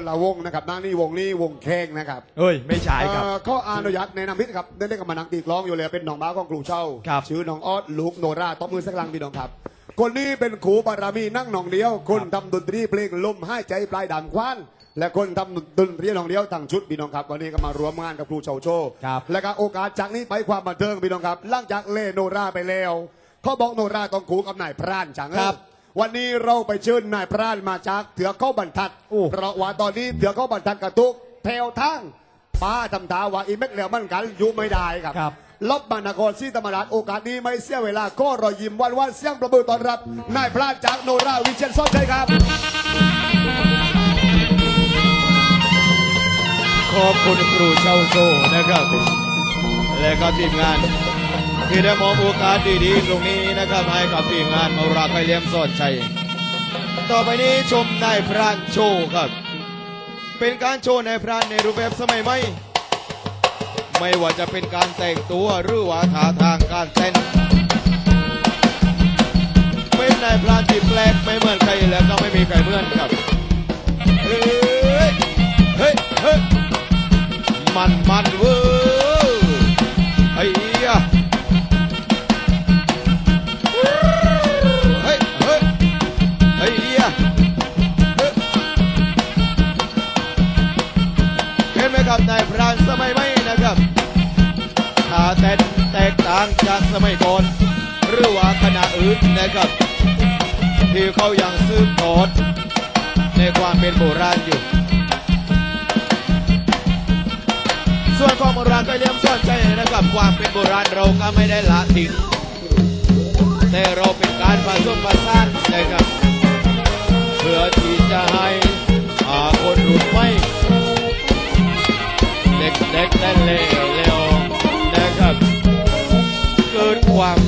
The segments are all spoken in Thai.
นะครับคนละวงนะครับนั่งนี่วงนี้วงแข้งนะครับเอ้ย ไม่ใช่ครับ เอ่อข้ออนุญาตแนะนำพิษครับได้เล่นกับมานังตีกลองอยู่เลยเป็นน้องบ้าวของครูเช่าครับ ชื่อน้องออสลูกโนราตบมือสักครั้งพี่น้องครับ คนนี้เป็นครูบารมีนั่งหนองเดียว คนทำดนตรีเพลงลมให้ใจปลายดำคว้าน และคนทำดนตรีหนองเดียวตั้งชุดพี่น้องครับวันนี้ก็มารวมงานกับครูเช่าโชว์ครับ และก็โอกาสจากนี้ไปความบันเทิงพี่น้องครับหลังจากเล่โนราไปแล้วเขาบอกโนราต้องคูกับนายพรานจังครับ วันนี้เราไปเชิญนายพรานมาจากเถือเข้าบรรทัดโอ้ เพราะว่าตอนนี้เถือเข้าบรรทัดกระตุกแถวทางป้าทำตาว่าอีเม็กแล้วมันกันอยู่ไม่ได้ครับครับ ลบมานครศรีธรรมราชโอกาสนี้ไม่เสียเวลาก็รอยยิ้มวันวันๆเสียงประมือต้อนรับนายพรานจากโนราวิเชียนซ่อนใจครับ ขอบคุณครูเชาโซนะครับ และก็ทีมงาน ที่ได้มอบโอกาสดีๆตรงนี้นะครับให้กับทีมงานมาราคอยเลี้ยมสอดชัย ต่อไปนี้ชมนายพรานโชว์ครับ เป็นการโชว์นายพรานในรูปแบบสมัยใหม่ไม่ว่าจะเป็นการแต่งตัวหรือว่าท่าทางการเต้นเป็นนายพรานที่แปลกไม่เหมือนใครและก็ไม่มีใครเหมือนครับเฮ้ยเฮ้ยเฮ้ยมันมันเว้ย สมัยก่อนหรือว่าคณะอื่นนะครับที่เขายังสืบทอดในความเป็นโบราณอยู่ ส่วนของโบราณก็เลี้ยมซ่อนใจนะครับความเป็นโบราณเราก็ไม่ได้ละทิ้งแต่เราเป็นการผสมผสานนะครับเพื่อที่จะให้อาคนรุ่นใหม่เด็กๆได้เร็วๆนะครับเกิดความ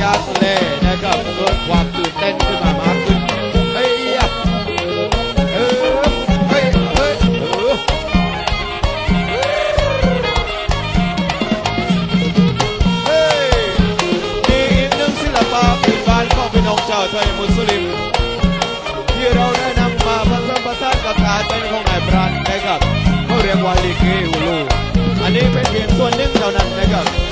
ยากเล่นะครับเกิดความตื่นเต้นขึ้นมามากขึ้นเฮ้ยเออเฮ้ยเฮ้ยเออเฮ้ยนี่อีกหนึ่งศิลปะพื้นบ้านของพี่น้องชาวไทยมุสลิมที่เราได้นำมาผสมผสานกับการเป็นของนายพรานนะครับเขาเรียกว่าลิเกอูลู นี้เป็นเพียงส่วนหนึ่งเท่านั้นนะครับ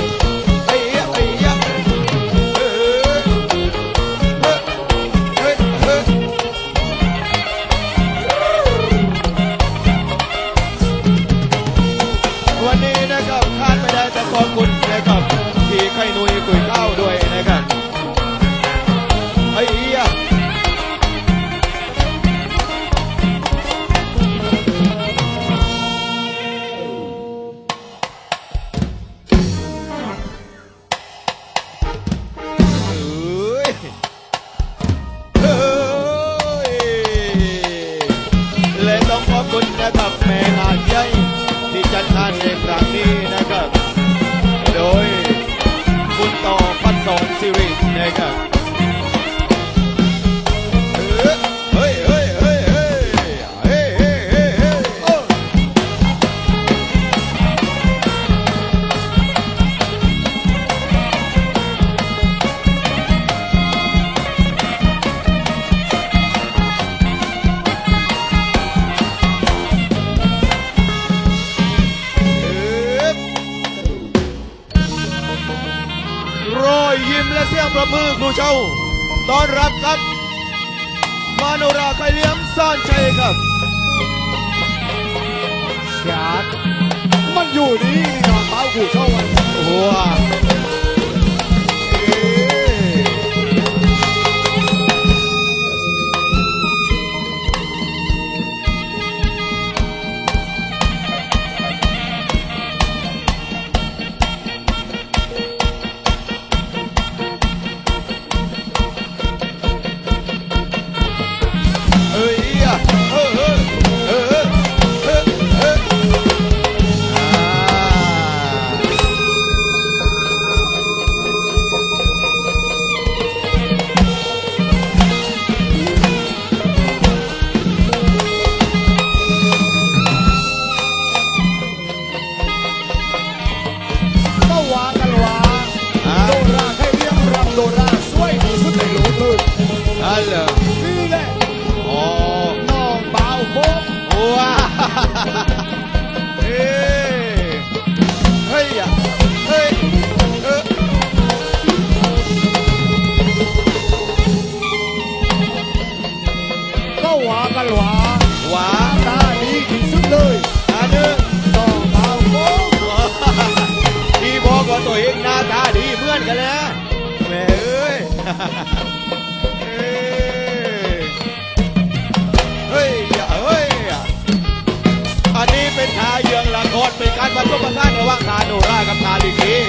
นี่คือกระ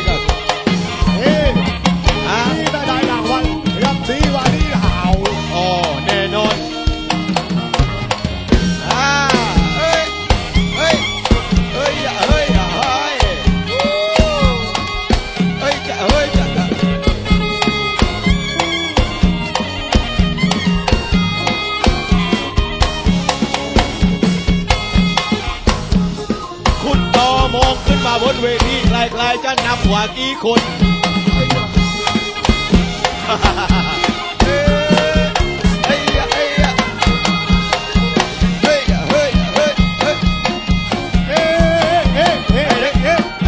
รา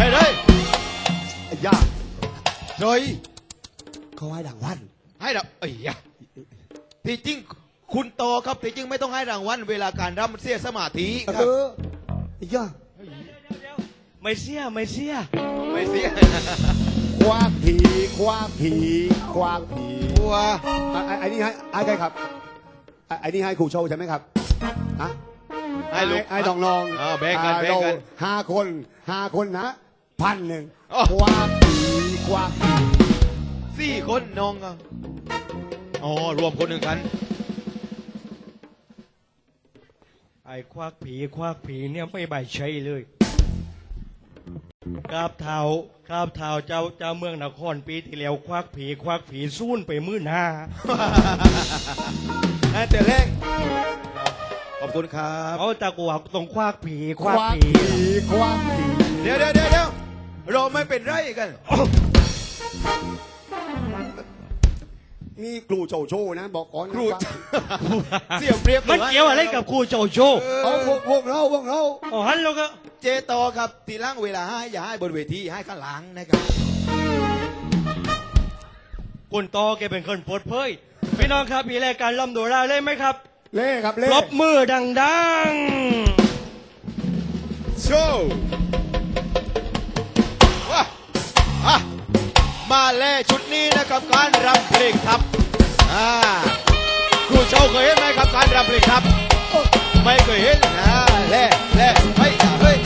ฮ้ยไอ้ย่าเฮ้ยเขาให้รางวัลให้เราเอ้ยที่จริงคุณโตครับที่จริงไม่ต้องให้รางวัลเวลาการรับเสียสมาธิคเอรับอ ไอ้ย่าไม่เสียไม่เสียไม่เสียคว้าผีคว้าผีคว้าผีว้าอะไอ้ไอ้นี่ให้ไอ้ใครครับไอ้ไอ้นี่ให้ครูโชว์ใช่ไหมครับฮะให้ลูก ไอ้น้องน้องอ่าแบ่งกันอ่าแบ่งกัน เราห้าคนห้าคนนะพันหนึ่งอ๋อคว้าผีคว้าผีสี่คนน้องอะอ๋อรวมคนหนึ่งคันไอ้ควักผีควักผีเนี่ยไม่ใบใช่เลย กราบเท้ากราบเท้าเจ้าเจ้าเมืองนครปีที่แล้วควักผีควักผีสู้นไปมื่นห้าให้แต่แรกขอบคุณครับเขาตะกวกตรงควักผีคควักว้าผีผีคว้าผีเดี๋ยวเดี๋ยวเดี๋ยวเดี๋ยวเราไม่เป็นไรกัน นี่ครูโชว์โชว์นะ บอกก่อนนะครูว่าเสียเปรียบมันเกี่ยวอะไรกับครูโจโจเอาพวกพวกเราพวกเราอ๋อฮันแล้วก็ เจโตอครับทีหล่างเวลาให้อย่าให้บนเวทีให้ข้างหลังนะครับ คุณโตแกเป็นคนโพดเผยพี่น้องครับมีรายการล่ำโดราเลยไหมครับเล่ครับเล่ปรบมือดังโชว์ว้าอะมาแล่ชุดนี้นะครับการรำเพลงครับอ่าครูโชว์เคยเห็นไหมครับการรำเพลงครับ ไม่เคยเห็นอ่าแล่แล่เฮ้ยเฮ้ย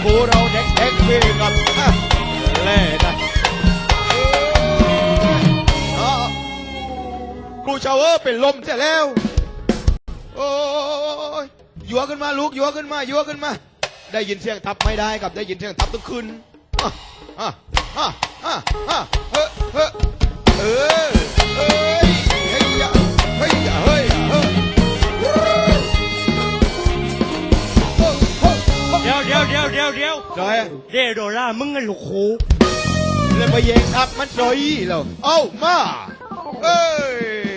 ลูกกูเราเด็กเด็กๆพี่กับเล่นะเออเอาครูชาวเออเป็นลมเสียแล้ว โอ้ยยัวขึ้นมาลูกยัวขึ้นมายัวขึ้นมา ได้ยินเสียงทับไม่ได้ครับได้ยินเสียงทับต้องขึ้นอะอะอะอะเฮ้เฮ้เออเอ้ยเฮ้ย ดี๋ยวเดี๋ยวจอยเดโดรามึงไงลูกครูเลยไปเยงทับมันจอยเราเอามาเอ้ย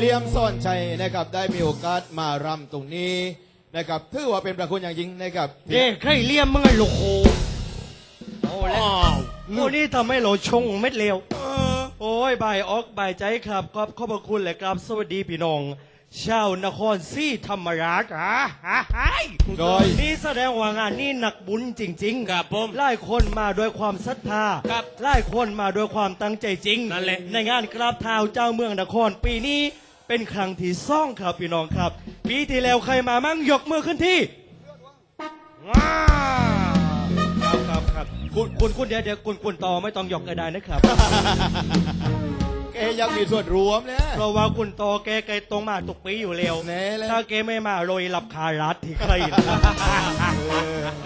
เลี่ยมซ่อนชัยนะครับได้มีโอกาสมารำตรงนี้นะครับถือว่าเป็นประคุณอย่างยิ่งนะครับที่เด้ใครเลี่ยมมึงไอ้ลูกโป่งโอ้แล้วโอ้นี่ทำให้เราชงเม็ดเร็วโอ้ยบายออกบายใจครับขอบขอบพระคุณเลยครับสวัสดีพี่น้อง ชาวนครศรีธรรมราชอะฮ่าฮ่าโดย นี่แสดงว่างานนี่หนักบุญจริงๆครับผมหลายคนมาด้วยความศรัทธาครับหลายคนมาด้วยความตั้งใจจริงนั่นแหละ ในงานกราบเท้าเจ้าเมืองนครปีนี้เป็นครั้งที่ซ่องครับพี่น้องครับ ปีที่แล้วใครมามั่งยกมือขึ้นที่ว้าวครับครับครับคุณคุณคุณเดี๋ยวเดี๋ยวคุณคุณต่อไม่ต้องยกก็ได้นะครับ แกยังมีส่วนรวมนะเพราะว่าคุณโตแกไกลตรงมาตุกปีอยู่แล้วแน่เลย ถ้าแกไม่มาโรยหลับคารัดที่เคย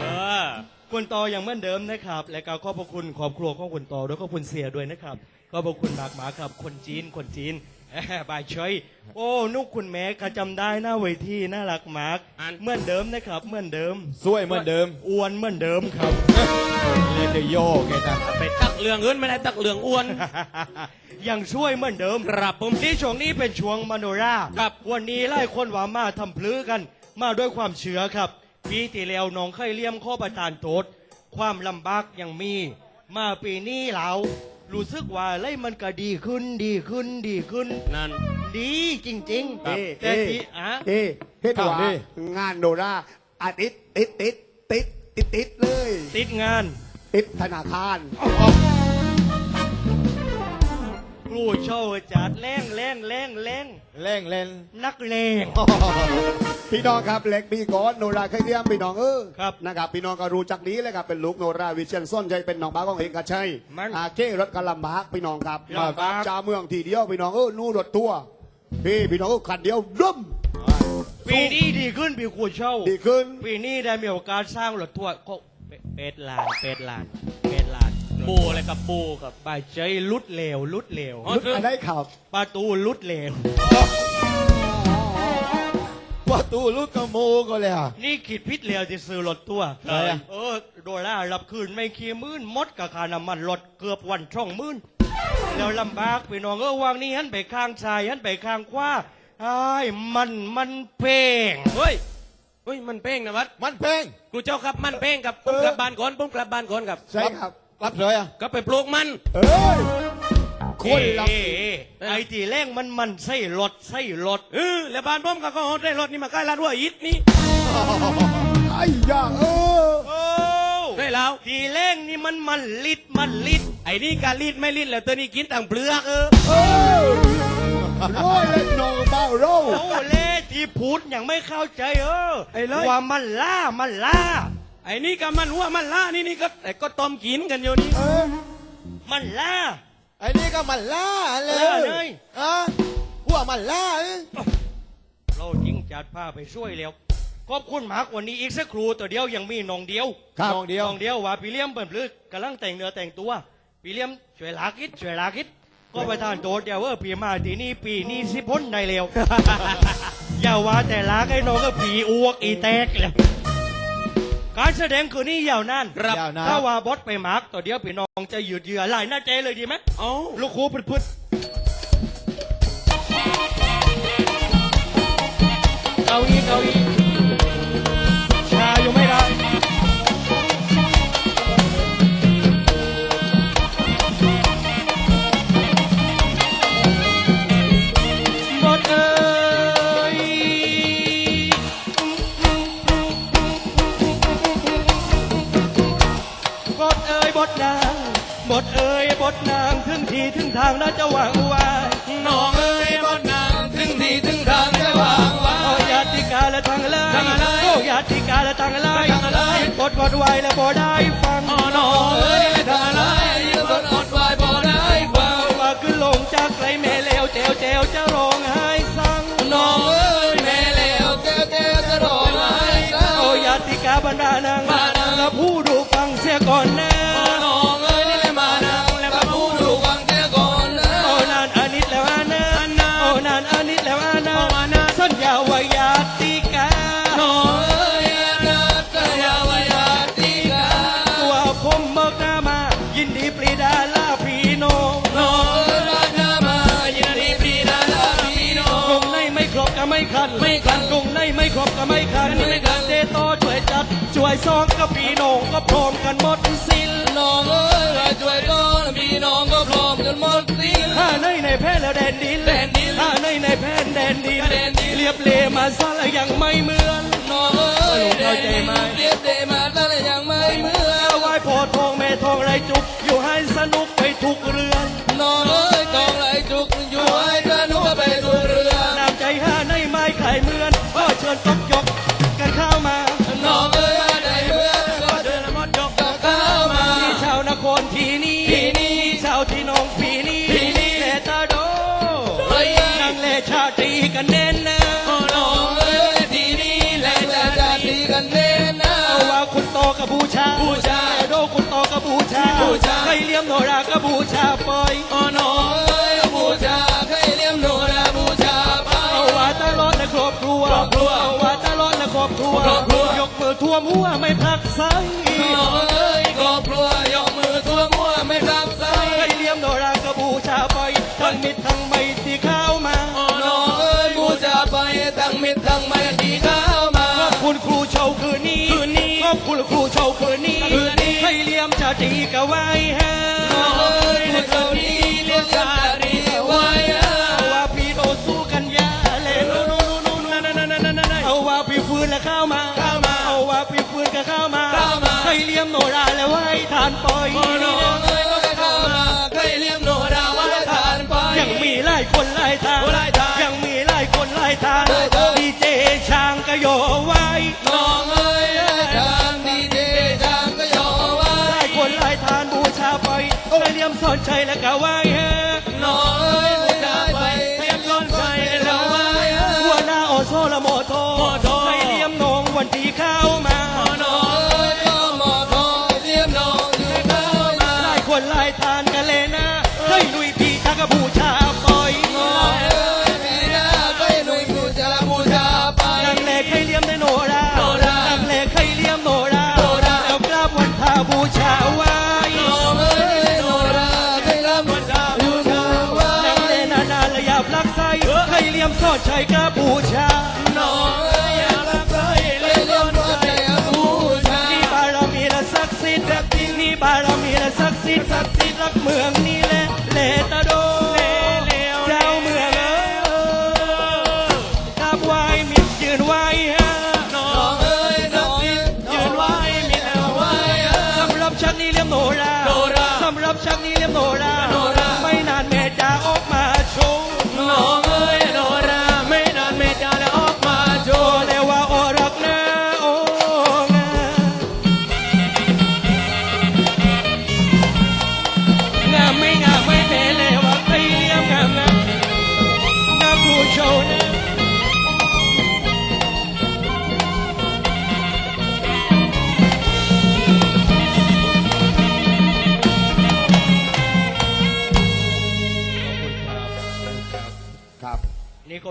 เออคุณโตอยังเหมือนเดิมนะครับ และก็ขอบพระคุณครอบครัวของคุณโตด้วยขอบคุณเสียด้วยนะครับขอบพระคุณมากหมาครับ คนจีนคนจีนแหม่ บายเฉยโอ้นุกคุณแม่ก็จำได้หน้าเวทีน่ารักมากอัน เหมือนเดิมนะครับเหมือนเดิมสวยเหมือนเดิมอ้วนเหมือนเดิมครับ เล่นเดโยแกนะไปตักเรืองเงินไม่ได้ตักเรืองอ้วน ยังช่วยเหมือนเดิมครับผมที่ช่วงนี้เป็นช่วงมโนราครับ วันนี้ไล่คนว่ามาทำพลื้อกัน มาด้วยความเชื่อครับ ปีที่แล้วน้องไข่เลี่ยมข้อประทานโทษความลำบากยังมี มาปีนี้เรา รู้สึกว่าไล่มันก็ดีขึ้นดีขึ้นดีขึ้น นั่น ดีจริงเอ๊ะๆแต่ที่อะเอ๊ะเฮ็ดว่างานโนราอาทิตย์ติดติดติดติดติดเลย ติดงาน ติดธนาคารค รูโชว์จัดแรงแรงแรงแรงแรงเล่น นักเลง พี่น้องครับเล็กปีก่อนโนราเคยเรียมพี่น้องเออครับนะครับพี่น้องก็รู้จักนี้เลยครับเป็นลูกโนราวิเชียนส้นใจเป็นน้องบ้าของเอกชัยมันอาเก้รถกะลำบากพี่น้องครับลำบากจ้าเมืองทีเดียวพี่น้องเออนู่รถทัวร์พี่พี่น้องเออคันเดียวดึมปีนี้ดีขึ้นปีครูโชว์ดีขึ้น ปีนี้ได้มีโอกาสสร้างรถทัวร์ก็เป็ดลานเป็ดลานเป็ดลาน ปูอะไรกับปูครับบายใจลุดเหลวลุดเหลวอ๋อ ลุกอะไรครับประตูลุดเหลว ว่าตูลูกกระโมก็เลยอะ นี่ขีดพิษเหลวที่ซื้อรถตัวอะไรอะเออโดล่ารับคืนไม่ขี้มื่นมดกับคาน้ำมันรถเกือบวันช่องมื่นแล้วลำบากพี่น้องเออวางนี่หันไปข้างชายหันไปข้างขวาไอ้ายมันมันเพ่งเฮ้ยเฮ้ยมันเป้งนะวัดมันเพ่งครูเจ้าครับมันเป้งครับผมกลับบ้านก่อนผมกลับบ้านก่อนครับ ใช่ครับ กลับเลยอะก็ไปปลูกมัน เอ้ยคนละ เอ้ยเอ้ยไอ้ที่แรงมันมันใส่รถใส่รถเออแล้วบ้านผมก็เขาได้รถนี่มาใกล้ร้านหัวอิฐนี่ไอ้ยาเออโอ้ได้แล้วทีแรงนี่มันมันลิดมันลิดไอ้นี่การรีดไม่รีดแล้วตัวนี้กินต่างเปลือกเออเออร้อยเล่นน้องเบ้าโร่ โอ้เล่ที่พูดยังไม่เข้าใจเออไอ้เลย ว่ามันล่ามันล่า ไอ้นี่ก็มันหัวมันล่านี่นี่ก็แต่ก็ต้มกินกันอยู่นี่เออมันล่า ไอ้นี่ก็มันล่าเลล่าเลยยอะหัวมันล่าเอ้ยเราจริงจัดผ้าไปช่วยแล้วขอบคุณมากกว่านี้อีกสักครูตัวเดียวยังมีน้องเดียวครับน้องเดียวน้องเดียวว่าพี่เลี้ยมเปิ่นพลึกกำลังแต่งเนื้อแต่งตัวพี่เลี้ยมช่วยลาคิดช่วยลาคิดก็ไปทานโดดเดียวเออพี่มาทีนี่ปีนี้สิพ้นได้แล้วอย่าว่าแต่ลาไอ้น้องก็ผีอ้วกอีแตกเลย การแสดงคืนนี้ยาวนานครับ ยาวนาน ถ้าว่าบอสไปมาร์กตัวเดียวพี่น้องจะหยุดเหยื่อหลายหน้าใจเลยดีไหมเอ้าลูกครูพึดพึดเอาอีกเอาอีกชาอยู่ไม่ได้ บอสนางบอสเอ้ยบอสนางถึงทีถึงทางแล้วจะหวังไว้น้องเอ้ยบนนางถึงที่ถึงทางจะวางไว้โอ้ญาติกาและทางลายทางอะไรโอ้ญาติกาและทางลายทางอะไรบดบดไว้และบ่ได้ฟังอ๋อน้องเอ้ยทางอะไรยังสดอดวายบ่ได้ฟังว่าขึ้นลงจากไกลแม่เลวเจวเจวจะร้องไห้สั่งน้องเอ้ยแม่แล้วแก้วแก้วจะรอไห้เศร้าโอ้ญาติกาบรรดานาง นไม่กันตรงไหนไม่ครบก็ไม่คันไม่คันเตโตช่วยจัด ช่วยซองกับพี่น้องก็พร้อมกันหมดสิ้นน้องเอ้ยมาช่วยก่อนพี่น้องก็พร้อมจนหมดสิ้นถ้าในในแพ้แล้วแดนดินแดนดินถ้าในในแพ้แดนดินแดนดินเรียบเลมาซะแล้วยังไม่เหมือนน้องเอ้ยเข้าใจไหมเรียบเดมาแล้วยังไม่เมื่อเอาไว้โพธิ์ทองแม่ทองไรจุกอยู่ให้สนุกไปทุกเรือน กับบูชาบูชาใครเลี้ยมโนรากับบูชาปล่อยอ๋อน้องเอ้ยบูชาให้เลี้ยงโนราบูชาไปเอาว่าตลอดและครอบครัวครอบครัวเอาว่าตลอดและครอบครัวครอบครัวยกมือท่วมหัวไม่พักไสน้องเอ้ยครอบครัวยกมือทั่วมั่วไม่รับใส่ใครเลี้ยมโนรากับบูชาปล่อยทั้งมิตรทั้งไม่ที่เข้ามาน้องเอ้ยบูชาไปทั้งมิตรทั้งไม่ดีเข้ามาขอบคุณครูโชว์คืนนี้คืนนี้ขอบคุณครูโชว์คืนนี้คืนนี้ให้เลี้ยมชาติกะไว้ฮะน้องเอ้ยในเท่านี้เรียกชาดีไว้อะเอาว่าพี่โดสู้กันยาเลยนู่นนู่นนู่นนู่นนั่นนั่นนั่นนั่นนั่นเอาว่าพี่ฟื้นแล้วเข้ามาเข้ามาเอาว่าพี่ฟื้นก็เข้ามาเข้ามาให้เลี้ยมโนราแล้วให้ทานปล่อยน้องเอ้ยก็ไปเข้ามาเคยเลี้ยงโน ราไว้ทานไปยังมีหลายคนหลายทางหลายทางยังมีหลายคนหลายทาง ให้เลี้ยมสอนใจแล้วก็ไว้ฮะน้องเอ้ยบูชาไปเลี้ยงร้อนใจเราไว้อะหัวหน้าโอโซละโมโทโมโทให้เลี้ยมน้องวันที่เข้ามาน้องเอ้ยก็หมอทองเลี้ยงน้องอยู่เข้ามาหลายคนหลายทานกันเลยนะให้ลุยพี่ทักบูชา ให้เลี้ยมสอดชัยกราบบูชาน้องเอ้ยอย่ารักใครเลี้ยงร้อนใจบูชานี่บารมีและศักดิ์สิทธิ์นี่บารมีและศักดิ์สิทธิ์ศักดิ์สิทธิ์รักเมือง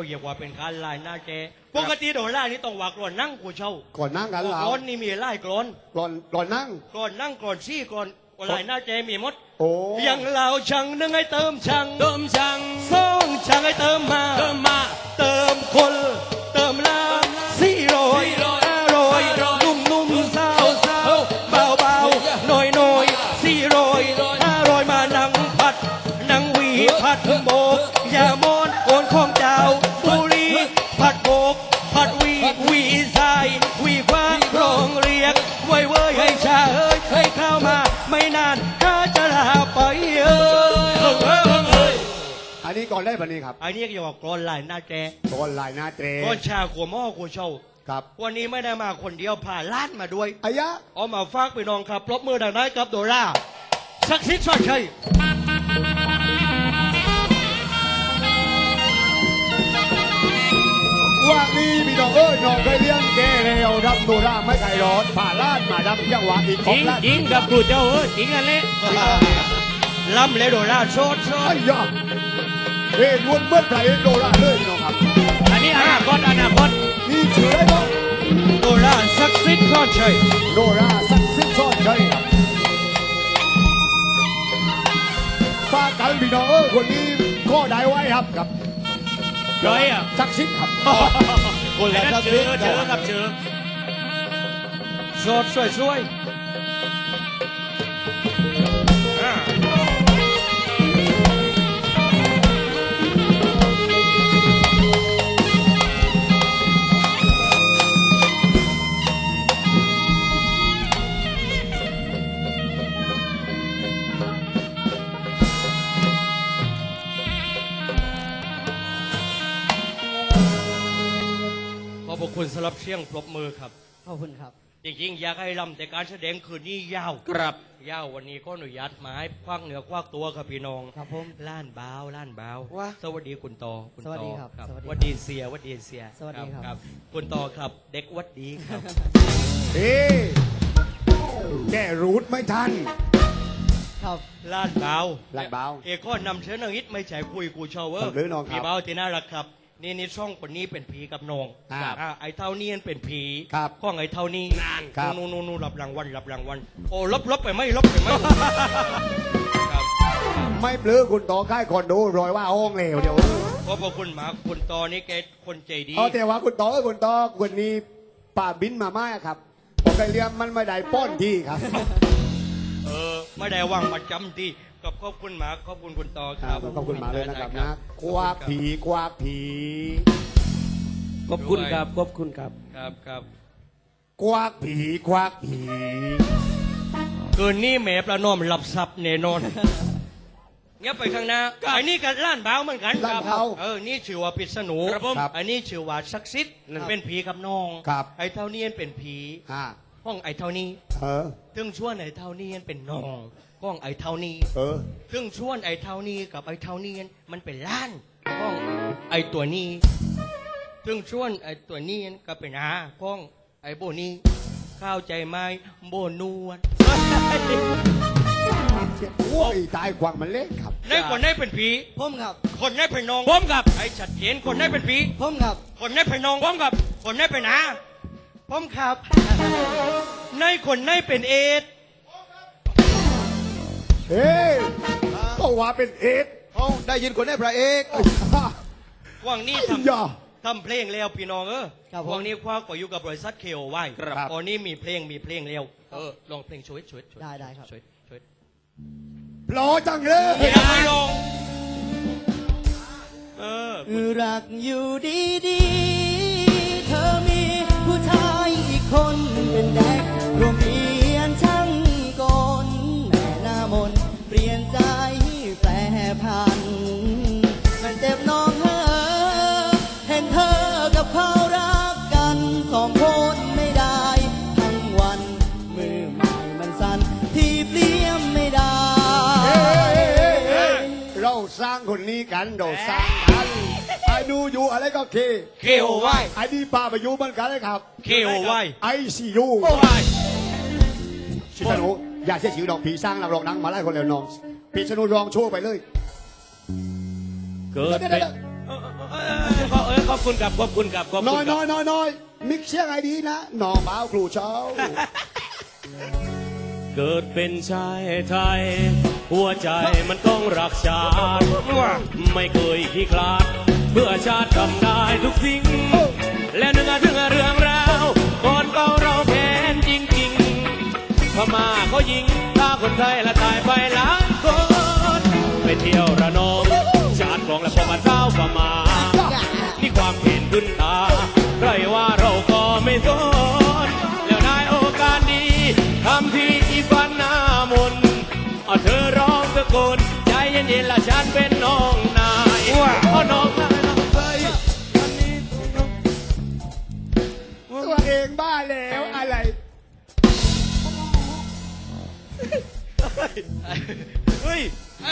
เรียกว่าเป็นการลายหน้าแกปกติโดรานี่ต้องว่ากรอนนั่งกูเช่าก่อนนั่งกันเรากรอนนี่มีไล่กรอนก่อนก่อนนั่งกรอนนั่งกรอนซี่กรอนลายหน้าแกมีหมดโอ้อย่างเราช่างนึงให้เติมช่างเติมช่างสองช่างให้เติมมาเติมมา เติมคน ก่อนได้ปะนี่ครับอันนี้ก็เรียกว่ากรอนลายหน้าแกก่อนลายหน้าเตรกรอนชาขัวหม้อขัวเช่าครับ วันนี้ไม่ได้มาคนเดียวผ่าล้านมาด้วยอายะเอามาฝากไปน้องครับปรบมือดังได้กับโดราสักดิ์สิทธิ์ชอดชัยว่านี้พี่น้องเอ้ยน้องเคยเลี้ยงแกแล้วดำโนราไม่ไก่ร้อนผ่าลาดมาดำยังหวะอีกขจอริงงลาดจริงกับครูเจ้าเออจริงอันนี้ล้ำเลยโดราโชดโชไอ้ดยะ เฮ้ยวนเมื่อไหร่โนราเลยเน้องครับ อันนี้อนาคตอนาคตมีชื่อได้บ้างโดราสักดิ์สิทธิ์ชอดชัยโนราสักดิ์สิทธิ์ซ่อนใช่ครับฝากกันพี่น้องเอ้ยคนนี้ก็ได้ไว้ครับครับจ้อยอะสักสิบครับคนละนั่ทันกเจษิณอเจอครับเจอโสดสวยๆ คุณสำหรับเสียงปรบมือครับ ขอบคุณครับ จริงๆอยากให้ลำแต่การแสดงคืนนี้ยาวครับ ยาววันนี้ก็อนุญาตหมายควักเหนือควักตัวครับพี่น้องครับผมล้านบ้าวล้านบ้าวว้าสวัสดีคุณตอคุณสวัสตดีอครับสวัสดีครับวัดดีเสียวัดดีเสียสวัสดีครับครับคุณตอครับ เด็กวัดดีครับเฮ้แกรูดไม่ทันครับล้านบ้าวล้านบ้าวเอกก็นำเชื้อนังอิทไม่ใช่คุยกูชาวเวอครับหรือน้องครับพี่บ้าวที่น่ารักครับ นี่นี่ช่องคนนี้เป็นผีกับน้องครับอ่าไอ้เท่านี้เป็นผีครับข้องไอ้เท่านี้ครับ นู่นนู่นนู่นรับรางวัลรับรางวัลโอ้ลบลบไปไหมลบไปไหมครับ ไม่ปลื้อคุณต่อค่ายคอนโดรอยว่าห้องเหลวเดี๋ยวขอบพระคุณหมากคุณตอนี่แกคนใจดี เอาแต่ว่าคุณต่อเอ้ยคุณต่อวันนี้ป่าบินมาไม่าครับผมไปเรียมมันไม่ได้ป้อนที่ครับ เออ ไม่ได้ว่างประจำที่ กับขอบคุณหมากขอบคุณคุณตอครับขอบคุณมาเลยนะครับนะกวากผีกวากผีขอบคุณครับขอบคุณครับ ครับครับกวากผีกวากผีคืนนี้แหมประนอมหลับสับแน่นอนเงี้ยไปข้างหน้าไอ้นี่กับล้านบ้าวเหมือนกันล้านเท้า เออนี่ชื่อว่าปิดสนูครับผม อันนี้ชื่อว่าศักดิ์สิทธิ์เป็นผีกับน้องครับ ไอ้เท่านี้เป็นผี อ่าห้องไอ้เท่านี้ เออ ถึงชวนไอ้เท่านี้เป็นน้อง ห้องไอ้เท่านี้เออ ซึ่งชวนไอ้เท่านี้กับไอ้เท่านี้มันเป็นล้านก้องไอ้ตัวนี้ ซึ่งชวนไอ้ตัวนี้ก็เป็นอาก้องไอ้โบนี้เข้าใจไหมโบนวดโอ้ยตายกวางมันเล็กครับในคนได้เป็นผีผมครับ คนได้เป็นน้องผมครับไอ้ชัดเจนคนได้เป็นผีผมครับ คนได้เป็นน้องผมครับ คนได้เป็นอาผมครับ ในคนได้เป็นเอด เฮ้ยก็ว่าเป็นเอ็ดเอาได้ยินคนได้พระเอกว่างนี้ทำอย่า ทำเพลงแล้วพี่น้องเออครับผม วันนี้คว้าก็อยู่กับบริษัทเคโอไว้ครับตอนนี้มีเพลงมีเพลงแล้วเออลองเพลงช่วยช่วยช่วยได้ได้ครับ ช่วยช่วยโปรจังเลย อย่าไปลงเออ รักอยู่ดีดีๆเธอมีผู้ชายอีกคนเป็นแดกรวม มนเปลี่ยนใจแปรพัน มันเจ็บน้องเธอเห็นเธอกับเขารักกันสองคนไม่ได้ ทั้งวันมือใหม่มันสั่นที่เปลี่ยมไม่ได้ เราสร้างคนนี้กันเราสร้างกันไอ้ดูอยู่อะไรก็เคเคโอไวไอ้ดีป่าไปอยู่เหมือนกันเลยครับเคโอไวไอซียูชิสนุ อย่าเสียชื่อดอกผีสร้างเราลองนังมาไล่คนแล้วน้องผีสนุรองโชว์ไปเลย เกิดเป็นเออเออเออขอบคุณครับขอบคุณครับขอบน้คุอยณคน้รัอบยน้อยน้อยมิกเชียงไอดีนะน้องบ่าวครูเช้า เกิดเป็นชายไทย หัวใจมันต้องรักชาติ ไม่เคยขี้คลาด เพื่อชาติทำได้ทุกสิ่ง และนึกถึงเรื่องราวก่อนเก่าเรา คนไทยและตายไปหลายคน ไปเที่ยวระนองชาติของและพอมาเจ้าพม่าที่ความเห็นขึ้นตา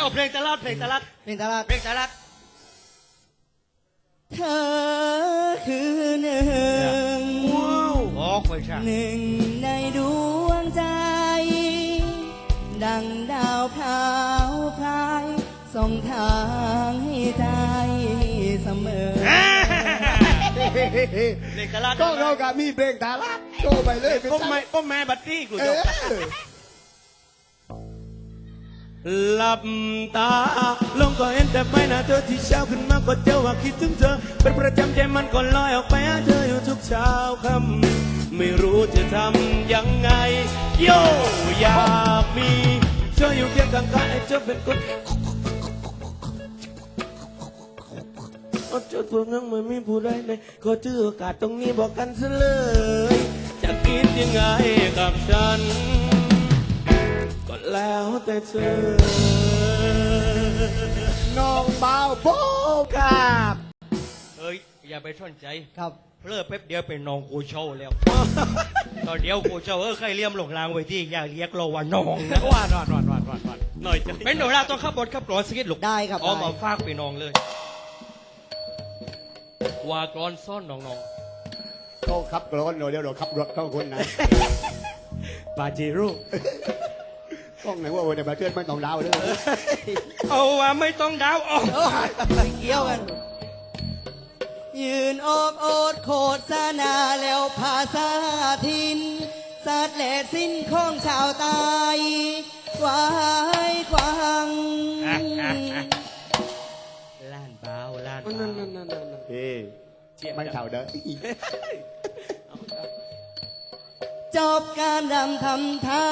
เอาเพลงตลาดเพลงตลาดเพลงตลาดเพลงตลาดเธอคือหนึ่งออกไปช่างหนึ่งในดวงใจ ดังดาวพราวพรายส่งทางให้ใจเสมอเพลงตลาดก็เรากับมีเพลงตาลักโชว์ไปเลยเป็นก็จังไม่ก็แม่บัตตี้กูเอจบอ หลับตาลงก็เห็นแต่ไม่น่าเธอที่เช้าขึ้นมาก็เจอว่าคิดถึงเธอ เป็นประจำใจมันก็ลอยออกไปหาเธออยู่ทุกเช้าค่ำไม่รู้จะทำยังไง โยอยากมีเธออยู่เคียงข้างกายเธอเป็นคนเอาเจ้าตัวงังไม่มีผู้ใดเลยขอถือโอกาสตรงนี้บอกกันซะเลย จะคิดยังไงกับฉัน ก็แล้วแต่เธอ น้องเบาโป๊ครับ เอ้ย อย่าไปสนใจ ครับเพลิดแป๊บเดียวเป็นน้องกูโชว์แล้ว ตอนเดียวกูโชว์เออใครเลี้ยมหลงรางไว้ที่อย่าเรียกเราว่าน้องนะว่านวานวานวานวานวานหน่อยจะเป็นหนูราต้องขับบทขับกรอนสกิดลูกได้ครับเอามาได้ฝากไปน้องเลย ว่ากรอนซ่อนน้องเขาขับรถเดี๋ยวเราขับรถเข้าคนนะปาเจโร่ กล้องไหนว่าวันในประเทศไม่ต้องดาวเลยๆเอาว่าไม่ต้องดาวออกโอ้ยไม่เกี่ยวกัน ยืนโอบโอดโคตรสนาแล้วภาษาทินสัตว์และสิ้นของชาวใตายควายควางล้านเบาล้านนั่นเบานั่นนั่นนั่นเอ้ไม่เท่าเด้อ จบการรำทำท่า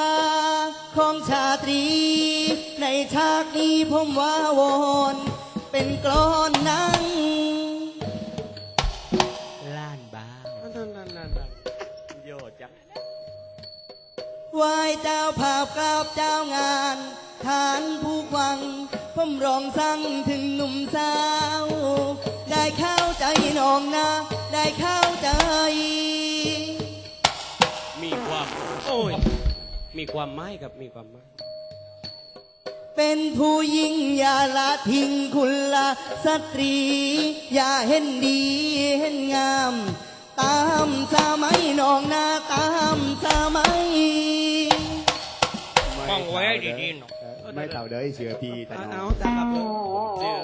ของชาตรี ในฉากนี้ผมว่าวอนเป็นกลอนหนังล้านเบานั่นนั่นนั่นโยจังไหวายเจ้าภาพกับเจ้างานฐานผู้ควัง ผมร้องสั่งถึงหนุ่มสาว ได้เข้าใจน้องนะ ได้เข้าใจ อ้ย มีความหมายกับมีความหมายเป็นผู้หญิงอย่าละทิ้งคุณละสตรี อย่าเห็นดีเห็นงาม ตามสมัยน้องนาตามสมัยฟังไว้ให้ดีๆหน่อย ไม่เท่าเด้อเสือพีแต่น้อง เอาแต่ครับผมเจอ